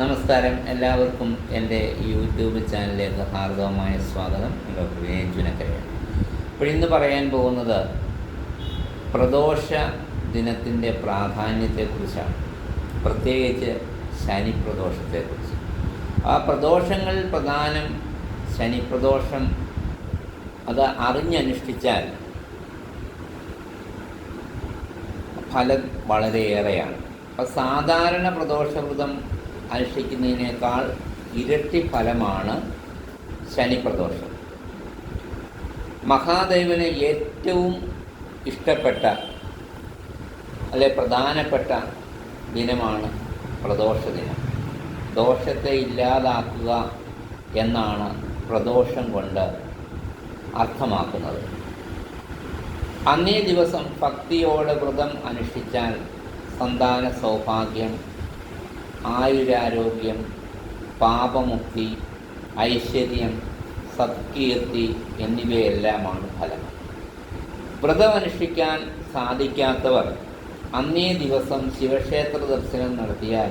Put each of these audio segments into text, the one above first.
നമസ്കാരം. എല്ലാവർക്കും എന്റെ യൂട്യൂബ് ചാനലിലേക്ക് ഹാർദവമായ സ്വാഗതം. ഡോക്ടർ വിനയൻ ചുനക്കരയാണ് അപ്പോൾ ഇന്ന് പറയാൻ പോകുന്നത് പ്രദോഷ ദിനത്തിന്റെ പ്രാധാന്യത്തെക്കുറിച്ചാണ്. പ്രത്യേകിച്ച് ശനി പ്രദോഷത്തെക്കുറിച്ച് ആ പ്രദോഷങ്ങൾ പ്രധാനം ശനി പ്രദോഷം അത് അറിഞ്ഞനുഷ്ഠിച്ചാൽ ഫലം വളരെയേറെയാണ്. അപ്പോൾ സാധാരണ പ്രദോഷവ്രതം അനുഷ്ഠിക്കുന്നതിനേക്കാൾ ഇരട്ടി ഫലമാണ് ശനിപ്രദോഷം. മഹാദേവനെ ഏറ്റവും ഇഷ്ടപ്പെട്ട അല്ലെ പ്രധാനപ്പെട്ട ദിനമാണ് പ്രദോഷ ദിനം. ദോഷത്തെ ഇല്ലാതാക്കുക എന്നാണ് പ്രദോഷം കൊണ്ട് അർത്ഥമാക്കുന്നത്. അന്നേ ദിവസം ഭക്തിയോടെ വ്രതം അനുഷ്ഠിച്ചാൽ സന്താന സൗഭാഗ്യം ആയുരാരോഗ്യം പാപമുക്തി ഐശ്വര്യം സത്കീർത്തി എന്നിവയെല്ലാമാണ് ഫലം വ്രതമനുഷ്ഠിക്കാൻ സാധിക്കാത്തവർ അന്നേ ദിവസം ശിവക്ഷേത്ര ദർശനം നടത്തിയാൽ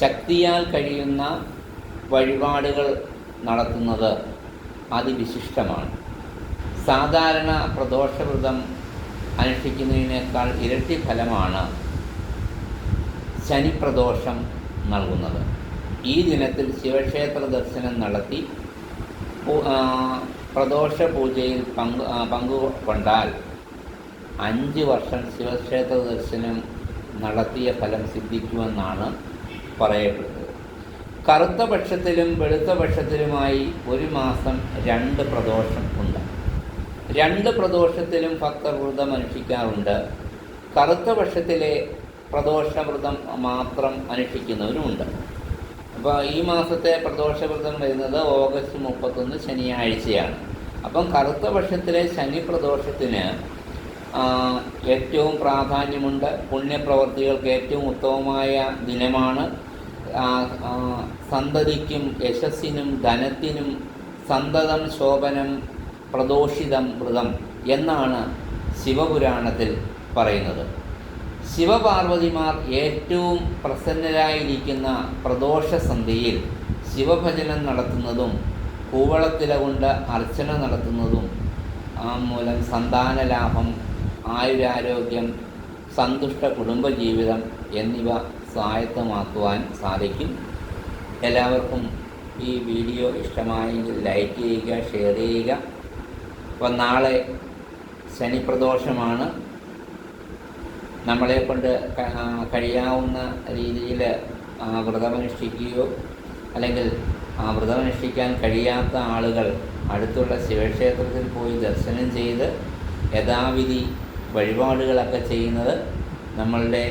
ശക്തിയാൽ കഴിയുന്ന വഴിപാടുകൾ നടത്തുന്നത് അതിവിശിഷ്ടമാണ്. സാധാരണ പ്രദോഷവ്രതം അനുഷ്ഠിക്കുന്നതിനേക്കാൾ ഇരട്ടി ഫലമാണ് ശനിപ്രദോഷം നൽകുന്നത്. ഈ ദിനത്തിൽ ശിവക്ഷേത്ര ദർശനം നടത്തി പ്രദോഷ പൂജയിൽ പങ്കു പങ്കുകൊണ്ടാൽ അഞ്ച് വർഷം ശിവക്ഷേത്ര ദർശനം നടത്തിയ ഫലം സിദ്ധിക്കുമെന്നാണ് പറയപ്പെട്ടത്. കറുത്ത പക്ഷത്തിലും വെളുത്ത പക്ഷത്തിലുമായി ഒരു മാസം രണ്ട് പ്രദോഷം ഉണ്ട്. രണ്ട് പ്രദോഷത്തിലും ഭക്തർ വ്രതം അനുഷ്ഠിക്കാറുണ്ട് കറുത്ത പക്ഷത്തിലെ പ്രദോഷവ്രതം മാത്രം അനുഷ്ഠിക്കുന്നവരുമുണ്ട്. അപ്പോൾ ഈ മാസത്തെ പ്രദോഷവ്രതം വരുന്നത് ഓഗസ്റ്റ് മുപ്പത്തൊന്ന് ശനിയാഴ്ചയാണ്. അപ്പം കറുത്ത പക്ഷത്തിലെ ശനി പ്രദോഷത്തിന് ഏറ്റവും പ്രാധാന്യമുണ്ട്. പുണ്യപ്രവർത്തികൾക്ക് ഏറ്റവും ഉത്തമമായ ദിനമാണ്. സന്തതിക്കും യശസ്സിനും ധനത്തിനും സന്തതം ശോഭനം പ്രദോഷിതം വ്രതം എന്നാണ് ശിവപുരാണത്തിൽ പറയുന്നത്. ശിവപാർവതിമാർ ഏറ്റവും പ്രസന്നരായിരിക്കുന്ന പ്രദോഷസന്ധ്യയിൽ ശിവഭജനം നടത്തുന്നതും കൂവളത്തില കൊണ്ട് അർച്ചന നടത്തുന്നതും ആ മൂലം സന്താനലാഭം ആയുരാരോഗ്യം സന്തുഷ്ട കുടുംബജീവിതം എന്നിവ സ്വായത്തമാക്കുവാൻ സാധിക്കും. എല്ലാവർക്കും ഈ വീഡിയോ ഇഷ്ടമായെങ്കിൽ ലൈക്ക് ചെയ്യുക ഷെയർ ചെയ്യുക. അപ്പം നാളെ ശനിപ്രദോഷമാണ്. നമ്മളെ കൊണ്ട് കഴിയാവുന്ന രീതിയിൽ വ്രതമനുഷ്ഠിക്കുകയോ അല്ലെങ്കിൽ വ്രതമനുഷ്ഠിക്കാൻ കഴിയാത്ത ആളുകൾ അടുത്തുള്ള ശിവക്ഷേത്രത്തിൽ പോയി ദർശനം ചെയ്ത് യഥാവിധി വഴിപാടുകളൊക്കെ ചെയ്യുന്നത് നമ്മളുടെ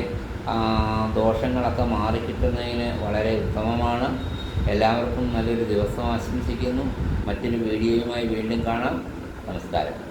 ദോഷങ്ങളൊക്കെ മാറിക്കിട്ടുന്നതിന് വളരെ ഉത്തമമാണ്. എല്ലാവർക്കും നല്ലൊരു ദിവസം ആശംസിക്കുന്നു. മറ്റൊരു വീഡിയോയുമായി വീണ്ടും കാണാം. നമസ്കാരം.